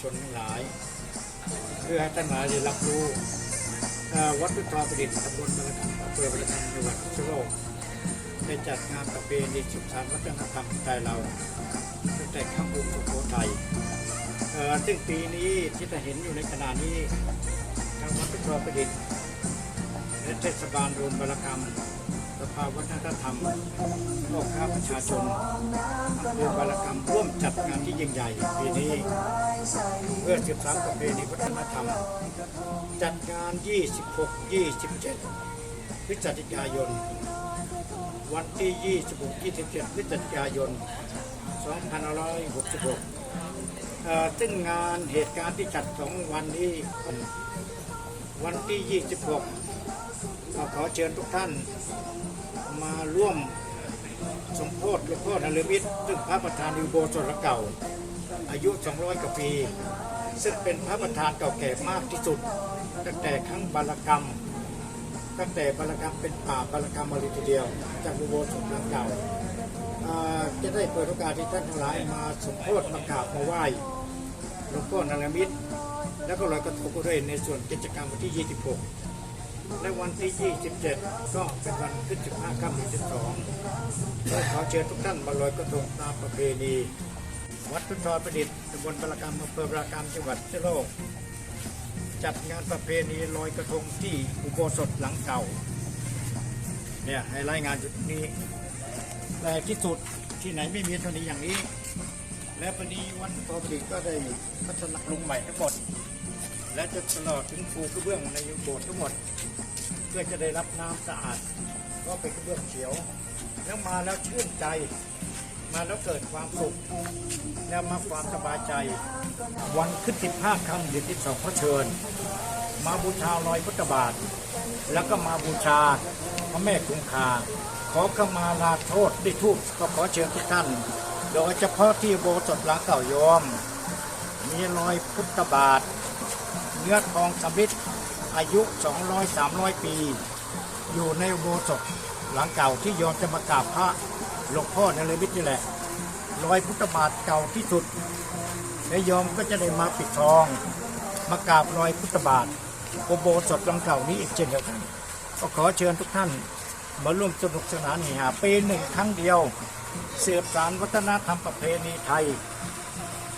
ชนทั้งหลาย เพื่อให้ท่านหลายได้รับรู้วัดพุทธประดิษฐ์ตำบลบรรอำเภอบรรจังหวัดพิษณุโลกได้จัดงานประเพณีสืบสานวัฒนธรรมไทยเราตั้งแต่ข้ามบุญสุโขทัยซึ่งปีนี้ที่จะเห็นอยู่ในขณะนี้ทางวัดพุทธประดิษฐ์และเทศบาลรวมบารกรรม สภาวัฒนธรรมพ่อค้าประชาชนอำเภอบรกรรมร่วมจัดงานที่ยิ่งใหญ่ปีนี้ เพื่อสืบสานประเพณีวัฒนธรรม จัดงาน 26 27 พฤศจิกายน วันที่ 26 27 พฤศจิกายน 2566 ซึ่งงานเหตุการณ์ที่จัดสองวันนี้วันที่ 26ขอเชิญทุกท่าน มาร่วมสมโพธิหลวงพ่อนฤมิตรซึ่งพระประธานอุโบสถเก่า อายุ 200 กว่าปี ซึ่งเป็นพระประธานเก่าแก่มากที่สุด ตั้งแต่ครั้งบารกรรม ตั้งแต่บารกรรมเป็นป่าบารกรรมมาเลยทีเดียว จากอุโบสถหลังเก่า จะได้เปิดโอกาสที่ท่านทั้งหลายมาสมโพธิมากราบมาไหว้หลวงพ่อนรมิตรแล้วก็ลอยกระทงด้วยในส่วนกิจกรรมวันที่ 26 และวันที่ 27 ก็เป็นวันขึ้น 15ค่ำเดือน12ก็ขอเชิญทุกท่านมาลอยกระทงตามประเพณี วัดพุทธรประดิษฐ์ตำบลบรกรรมอำเภอบรกรรมจังหวัดพิษณุโลก จัดงานประเพณีลอยกระทงที่อุโบสถหลังเก่า เนี่ยให้รายงานจุดนี้ แต่ที่สุดที่ไหนไม่มีเท่านี้อย่างนี้ และพอดีวัดพุทธรประดิษฐ์ก็ได้พัฒนาลงใหม่ทั้งหมด และจะตลอดถึงปูกระเบื้องในโบสถ์ทั้งหมด เพื่อจะได้รับน้ำสะอาด ก็เป็นกระเบื้องเขียว แล้วมาแล้วชื่นใจ มาแล้วเกิดความสุขแล้วมาความสบายใจ วันขึ้นสิบห้าคำเดือนที่สองพระเชิญ มาบูชาลอยพุทธบาท แล้วก็มาบูชาพระแม่คงคา ขอขมาลาโทษด้วยทูปก็ขอเชิญทุกท่าน โดยเฉพาะที่โบสถ์หลังเก่าโยมมีรอยพุทธบาท เนื้อทองสำริดอายุ 200-300 ปี อยู่ในอุโบสถหลังเก่าที่โยมจะมากราบพระหลวงพ่อนรมิตนี่แหละรอยพุทธบาทเก่าที่สุด และโยมก็จะได้มาปิดทอง มากราบรอยพุทธบาทอุโบสถหลังเก่านี้อีกเช่นเดียวกันก็ขอเชิญทุกท่านมาร่วมสนุกสนานเฮฮาปีหนึ่งครั้งเดียวเสืบสานวัฒนธรรมประเพณีไทย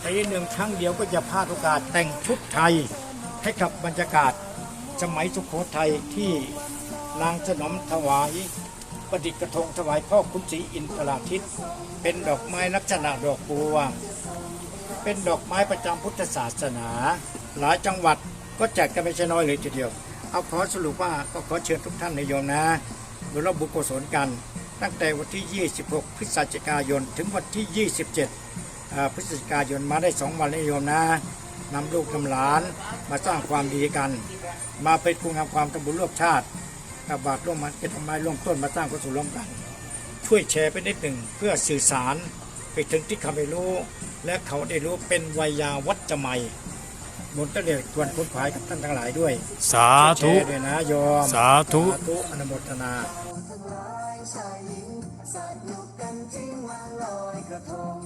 ปีหนึ่งครั้งเดียวก็จะพลาดโอกาสแต่งชุดไทย ให้กับบรรยากาศสมัยสุโขทัยที่นางสนมถวายประดิษฐ์กระทงถวายพ่อคุณศรีอินทราทิตเป็นดอกไม้ลักษณะดอกบัว เป็นดอกไม้ประจำพุทธศาสนา หลายจังหวัดก็แจัดกันไม่ใช่น้อยเลยทีเดียว เอาขอสรุปว่าก็ขอเชิญทุกท่านในโยมนะมาร่วมบุญกุศลกัน ตั้งแต่วันที่ 26 พฤศจิกายน ถึงวันที่ 27พฤศจิกายนมาได้สองวันแล้วโยมนะ นำลูกนำหลานมาสร้างความดีกัน มาเป็นคุณงามความตบุญร่วมชาติกับบาทร่วมมันเป็นทำไมร่วมต้นมาสร้างกุศลร่วมกัน ช่วยแชร์ไปนิดหนึ่งเพื่อสื่อสารไปถึงที่เขาไม่รู้ และเขาได้รู้เป็นวัยยาวัจจะใหม่บนตะเดียกวนคุ้นขวายกับท่านทั้งหลายด้วย สาแชธุร์ด้วยนะโยมสาธุสาธุอนุโมทนาชายหญิงสนุกกันจริงวันลอยกระทง